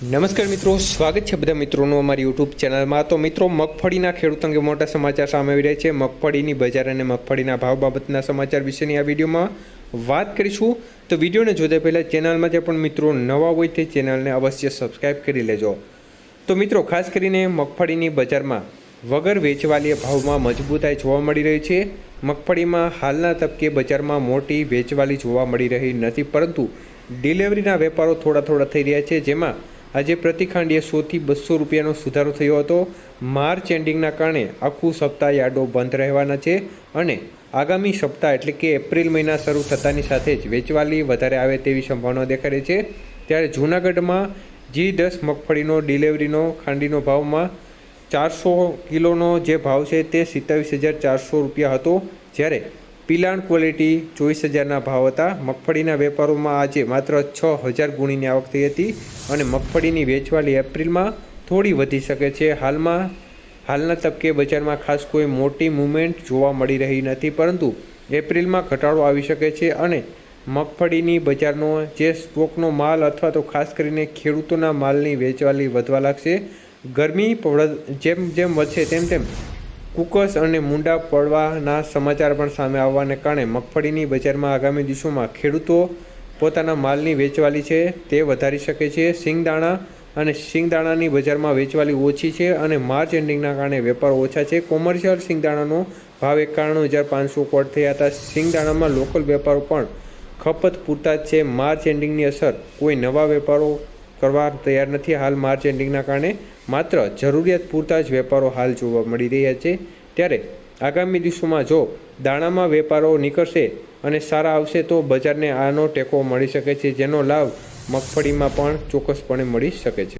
નમસ્કાર મિત્રો, સ્વાગત છે બધા મિત્રોનું અમારી યુટ્યુબ ચેનલમાં. તો મિત્રો, મગફળીના ખેડૂત અંગે મોટા સમાચાર સામે આવી રહ્યા છે. મગફળીની બજાર અને મગફળીના ભાવ બાબતના સમાચાર વિશેની આ વિડીયોમાં વાત કરીશું. તો વિડીયોને જોતા પહેલાં ચેનલમાં જે પણ મિત્રો નવા હોય તે ચેનલને અવશ્ય સબસ્ક્રાઈબ કરી લેજો. તો મિત્રો, ખાસ કરીને મગફળીની બજારમાં વગર વેચવાલીય ભાવમાં મજબૂતાઈ જોવા મળી રહી છે. મગફળીમાં હાલના તબકે બજારમાં મોટી વેચવાલી જોવા મળી રહી નથી, પરંતુ ડિલિવરીના વેપારો થોડા થોડા થઈ રહ્યા છે, જેમાં આજે પ્રતિખાંડીએ સોથી બસો રૂપિયાનો સુધારો થયો હતો. માર્ચ એન્ડિંગના કારણે આખું સપ્તાહ યાર્ડો બંધ રહેવાના છે અને આગામી સપ્તાહ એટલે કે એપ્રિલ મહિના શરૂ થતાની સાથે જ વેચવાલી વધારે આવે તેવી સંભાવના દેખાઈ રહી છે. ત્યારે જૂનાગઢમાં જી દસ મગફળીનો, ડિલિવરીનો ખાંડીનો ભાવમાં ચારસો કિલોનો જે ભાવ છે તે સિત્તાવીસ હજાર ચારસો રૂપિયા હતો. જ્યારે પિલાણ ક્વોલિટી ચોવીસ હજારના ભાવ હતા. મગફળીના વેપારોમાં આજે માત્ર છ હજાર ગુણીની આવક થઈ હતી અને મગફળીની વેચવાલી એપ્રિલમાં થોડી વધી શકે છે. હાલમાં, હાલના તબકે બજારમાં ખાસ કોઈ મોટી મૂવમેન્ટ જોવા મળી રહી નથી, પરંતુ એપ્રિલમાં ઘટાડો આવી શકે છે અને મગફળીની બજારનો જે સ્ટોકનો માલ અથવા તો ખાસ કરીને ખેડૂતોના માલની વેચવાલી વધવા લાગશે. ગરમી જેમ જેમ વધશે, તેમ તેમ કુકસ અને મુંડા પડવાના સમાચાર પણ સામે આવવાને કારણે મગફળીની બજારમાં આગામી દિવસોમાં ખેડૂતો પોતાના માલની વેચવાલી છે, તે વધારી શકે છે. સિંગદાણા અને સિંગદાણાની બજારમાં વેચવાલી ઓછી છે અને માર્ચ એન્ડિંગના કારણે વેપાર ઓછા છે. કોમર્શિયલ સિંગદાણાનો ભાવ એકાણું હજાર પાંચસો કોટ થયા હતા. સિંગદાણામાં લોકલ વેપારો પણ ખપત પૂરતા જ છે. માર્ચ એન્ડિંગની અસર, કોઈ નવા વેપારો કરવા તૈયાર નથી. હાલ માર્ચ એન્ડિંગના કારણે માત્ર જરૂરિયાત પૂરતા જ વેપારો હાલ જોવા મળી રહ્યા છે. ત્યારે આગામી દિવસોમાં જો દાણામાં વેપારો નીકળશે અને સારા આવશે, તો બજારને આનો ટેકો મળી શકે છે, જેનો લાભ મગફળીમાં પણ ચોક્કસપણે મળી શકે છે.